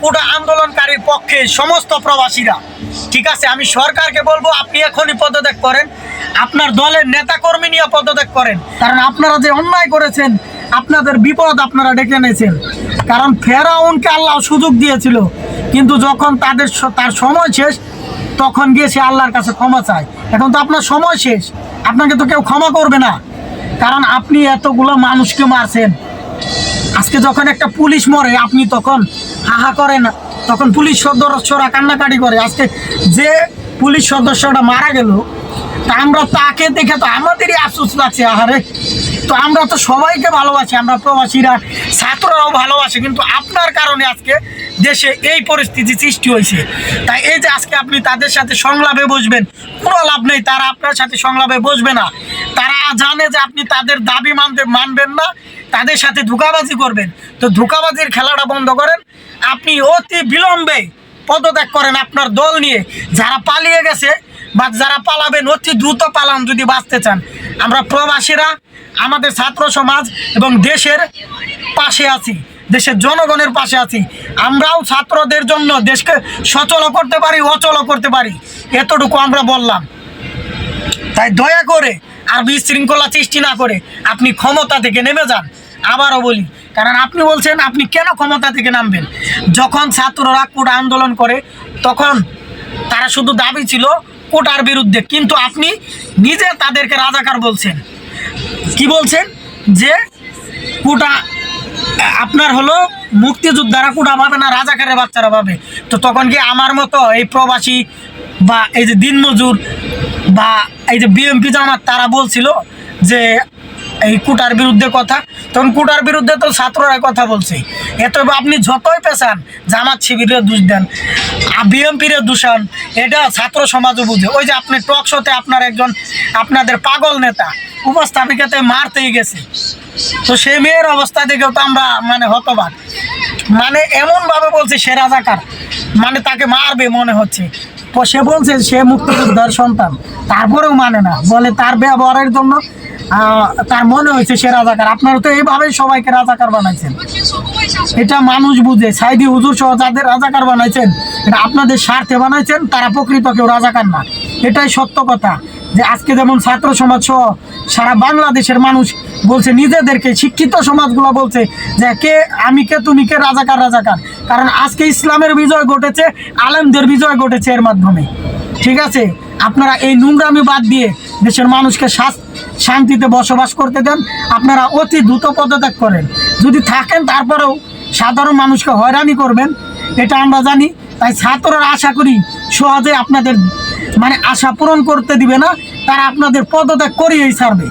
কোটা আন্দোলনকারীর পক্ষে সমস্ত প্রবাসীরা। ঠিক আছে, আমি সরকারকে বলব, আপনি এখনই পদত্যাগ করেন। আপনার দলের নেতাকর্মী নিয়ে পদত্যাগ করেন। কারণ আপনারা যে অন্যায় করেছেন, আপনাদের বিপদ আপনারা ডেকে এনেছেন। কারণ ফেরাউনকে আল্লাহ সুযোগ দিয়েছিল। কিন্তু যখন তাদের তার সময় শেষ, তখন গিয়ে সে আল্লাহর কাছে ক্ষমা চায়। এখন তো আপনার সময় শেষ। আপনাকে তো কেউ ক্ষমা করবে না। কারণ আপনি এতগুলো মানুষকে মারছেন। আজকে যখন একটা পুলিশ মরে, আপনি তখন হাহা করেন তখন পুলিশ সদস্যরা কান্নাকাটি করে। আজকে যে পুলিশ সদস্যটা মারা গেল, তা আমরা তাকে দেখে তো আমাদেরই আফসোস লাগছে, আহারে। তো আমরা তো সবাইকে ভালোবাসি, আমরা প্রবাসীরা, ছাত্ররাও ভালোবাসে, কিন্তু আপনার কারণে আজকে দেশে এই পরিস্থিতি সৃষ্টি হয়েছে। তাই এই যে আজকে আপনি তাদের সাথে সংলাপে বসবেন, কোনো লাভ নেই, তারা আপনার সাথে সংলাপে বসবে না। তারা জানে যে আপনি তাদের দাবি মানতে মানবেন না। তাদের সাথে ধোকাবাজি করবেন। তো ধোকাবাজির খেলাটা বন্ধ করেন। আপনি অতি বিলম্বে পদত্যাগ করেন আপনার দল নিয়ে। যারা পালিয়ে গেছে বা যারা পালাবেন, অতি দ্রুত পালান যদি বাঁচতে চান। আমরা প্রবাসীরা, আমাদের ছাত্র সমাজ এবং দেশের পাশে আছি, দেশের জনগণের পাশে আছি। আমরাও ছাত্রদের জন্য দেশকে সচল করতে পারি অচল করতে পারি। এতটুকু আমরা বললাম। তাই দয়া করে আর বিশৃঙ্খলা সৃষ্টি না করে আপনি ক্ষমতা থেকে নেমে যান। আবারও বলি, কারণ আপনি বলছেন আপনি কেন ক্ষমতা থেকে নামবেন? যখন ছাত্ররা কোটা আন্দোলন করে, তখন তারা শুধু দাবি ছিল কোটার বিরুদ্ধে, কিন্তু আপনি নিজে তাদেরকে রাজাকার বলছেন। কি বলছেন? যে কোটা, আপনার হলো মুক্তিযোদ্ধারা কোটা পাবে না, রাজাকারের বাচ্চারা পাবে। তো তখন কি আমার মতো এই প্রবাসী বা এই যে দিনমজুর বা এই যে বিএমপি জামাত, তারা বলছিল যে এই কুটার বিরুদ্ধে কথা। তখন কুটার বিরুদ্ধে তো ছাত্ররা কথা বলছে। এত আপনি যতই পেশান জামাত শিবিরে দোষ দেন বিএমপির দূষণ এটা ছাত্র সমাজও বুঝে। ওই যে আপনি টক শোতে আপনার একজন, আপনাদের পাগল নেতা, উপস্থাপিকাতে মারতেই গেছে। তো সেই মেয়ের অবস্থা দেখেও তো আমরা মানে হতবাক। মানে এমনভাবে বলছে, সে রাজাকার। মানে তাকে মারবে মনে হচ্ছে। সে বলছে, সে মুক্তিযোদ্ধার সন্তান। তারপরেও মানে না। বলে, তার ব্যবহারের জন্য তার মনে হয়েছে সে রাজাকার। আপনারা তো এইভাবেই সবাইকে রাজাকার বানাইছেন। এটা মানুষ বুঝে। সাইদি হুজুর সহ যাদের রাজাকার বানাইছেন, এটা আপনাদের স্বার্থে বানাইছেন, তারা প্রকৃত কেউ রাজাকার না। এটাই সত্য কথা যে আজকে যেমন ছাত্র সমাজ সহ সারা বাংলাদেশের মানুষ বলছে, নিজেদেরকে শিক্ষিত সমাজগুলো বলছে যে কে আমি কে, তুমি কে, রাজাকার রাজাকার। কারণ আজকে ইসলামের বিজয় ঘটেছে, আলেমদের বিজয় ঘটেছে এর মাধ্যমে। ঠিক আছে? আপনারা এই নোংরামি বাদ দিয়ে দেশের মানুষকে শান্তিতে বসবাস করতে দেন। আপনারা অতি দ্রুত পদত্যাগ করেন। যদি থাকেন, তারপরেও সাধারণ মানুষকে হয়রানি করবেন। এটা আমরা জানি। তাই ছাত্ররা আশা করি সহজে আপনাদের মানে আশা পূরণ করতে দিবে না। তারা আপনাদের পদত্যাগ করিয়েই ছাড়বে।